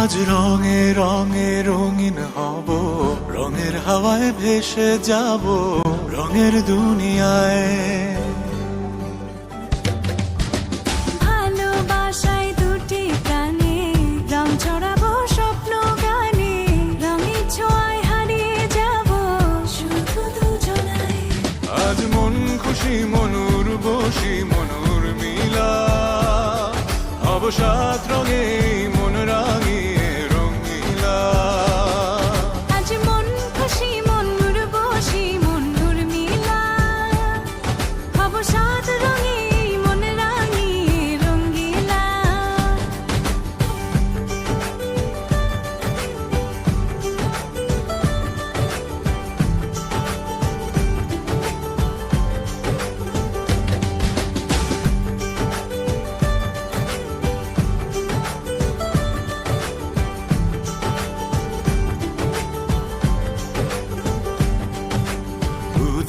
আজ রঙে রঙে রঙিন হব রঙের হাওয়ায় ভেসে যাব রঙের দুনিয়ায়। আজ মন খুশি মনুর বসি মনুর মিলা। অবসাদ রঙে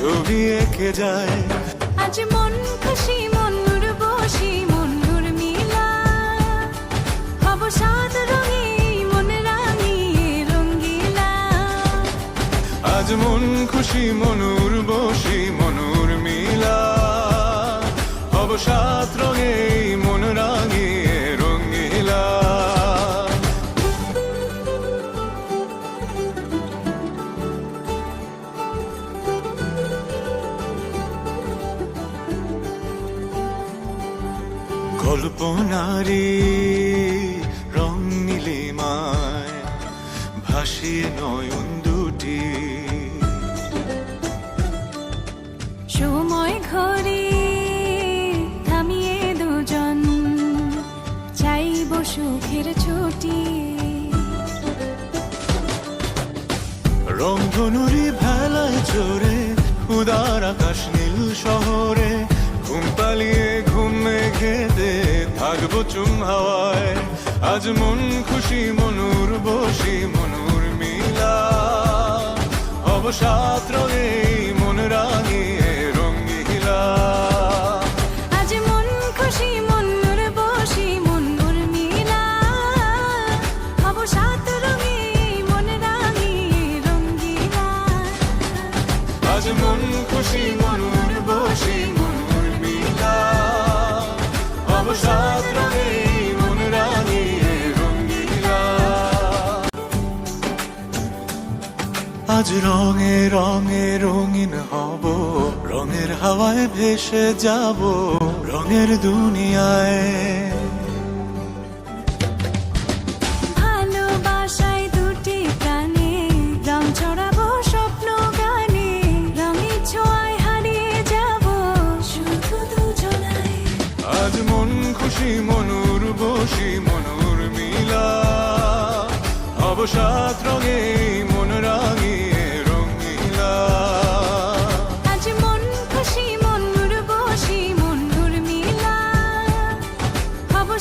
ছবি এঁকে যায়। আজ মন খুশি মনুর বসি মনুর মিলা। হব সাত রঙে মন রাঙি রঙ্গিলা। আজ মন খুশি মনুর বসি মনুর মিলা। অবসাদ রঙে কল্পনারি রং নীলিমায় ভাসিয়ে নয়ন দুটি। সময় ঘরে থামিয়ে দুজন চাইব সুখের ছুটি। রং রংধনুরি ভেলায় চড়ে আজ মন খুশি মনুর বসি মনুর মিলা। অবসাদ রঙে মন রাঙিয়ে রঙ্গিলা আজ মন খুশি মনুর বসি মনুর মিলা। হব সাত রঙে মন রাঙিয়ে রঙ্গিলা আজ মন খুশি মনুর বসি মনুর মিলা। অবসাদ আজ রঙে রঙে রঙিন হব রঙের হাওয়ায় ভেসে যাব রঙের দুনিয়ায়। ভালোবাসায় দুটি প্রাণে রং ছড়াবো স্বপ্ন গানে রঙের ছোঁয়ায় হারিয়ে যাব শুধু দুজনায় আজ মন খুশি মনুর বসি মনুর মিলা। অবসাদ রঙে মন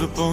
le pont.